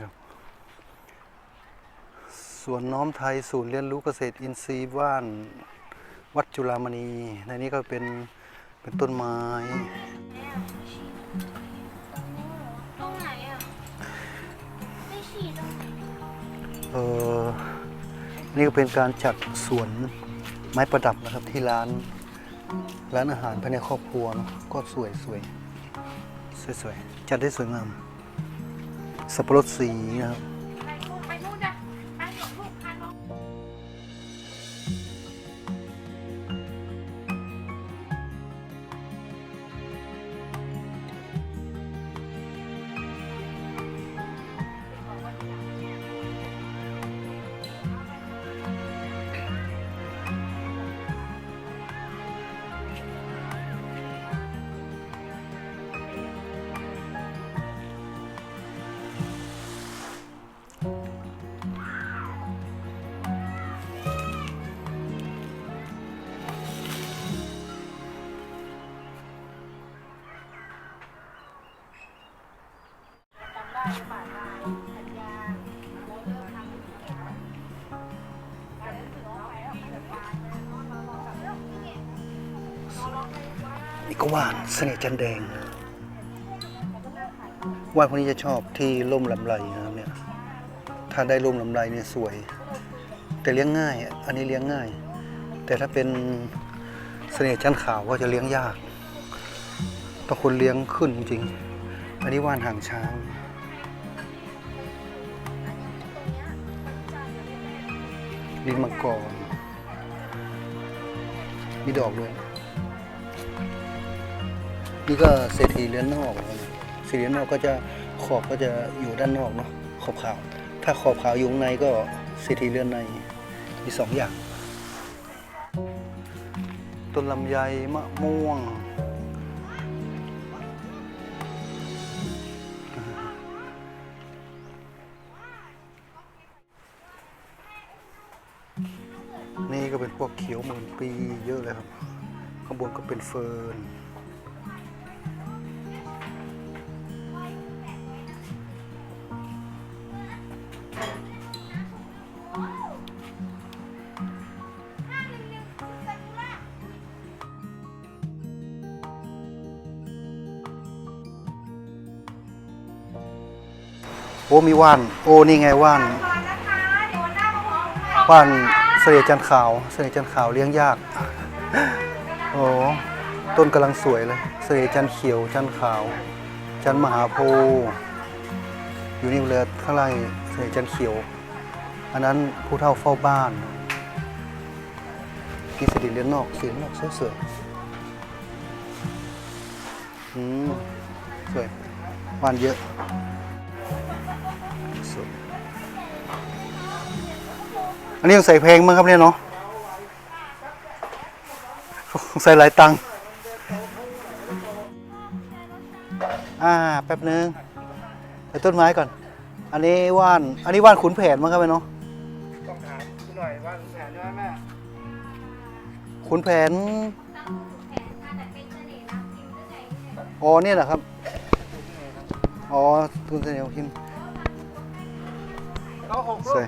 ครับสวนน้อมไทยศูนย์เรียนรู้เกษตรอินทรีย์บ้าน วัดจุฬามณี ในนี้ก็เป็นเป็นต้นไม้ ตรงไหนอะไม่ฉี่ตรงไหนเออนี่ก็เป็นการจัดสวนไม้ประดับนะครับที่ร้าน ร้านอาหารภายในครอบครัวเนอะก็สวยสวยสวยสวยๆจัดได้สวยงาม สับปะรดสีนะครับ นี่ก็ว่านเสน่ห์จันแดงว่านพวกนี้จะชอบที่ร่มลำไรนะครับเนี่ย ถ้าได้ร่มลำไรเนี่ยสวย แต่เลี้ยงง่าย อันนี้เลี้ยงง่าย แต่ถ้าเป็นเสน่ห์จันขาวก็จะเลี้ยงยากต้องคนเลี้ยงขึ้นจริง อันนี้ว่านหางช้าง ลิ้นมังกรมีดอกด้วย นี่ก็เศรษฐีเรือนนอกเศรษฐีเรือนนอกก็จะขอบก็จะอยู่ด้านนอกเนาะขอบขาว ถ้าขอบขาวอยู่ข้งในก็เศรษฐีเรือนในมีสองอย่าง ต้นลำไยมะม่วง นี่ก็เป็นพวกเขียวหมื่นปีเยอะเลยครับ ข้างบนก็เป็นเฟิร์นโอ้มีว่าน โอ้นี่ไงว่านก่อนนะคะเดี๋ยววันหน้ามาพบกันว่านเสน่ห์จันขาว เสน่ห์จันขาวเลี้ยงยาก โอ้ต้นกำลังสวยเลย เสน่ห์จันเขียว จันขาว จันมหาโพธิ์อยู่นี่เลยข้างล่างเสน่ห์จันเขียว อันนั้นผู้เฒ่าเฝ้าบ้านนี่สิริเลียนนอกสีนอกสวยๆอืมสวยบ้านเยอะ อันนี้ยังใส่เพลงมั้งครับเนี่ยเนาะใส่หลายตังค์อ่าแป๊บนึงใส่ต้นไม้ก่อน อันนี้ว่าน อันนี้ว่านขุนแผนมั้งครับเนาะต้องถามคุณหน่อยว่าแผนใช่ไหมแม่ขุนแผนอ๋อเนี่ยเหรอครับ อ๋อทุนเสน่ห์พิมพ์เราหกลูใส่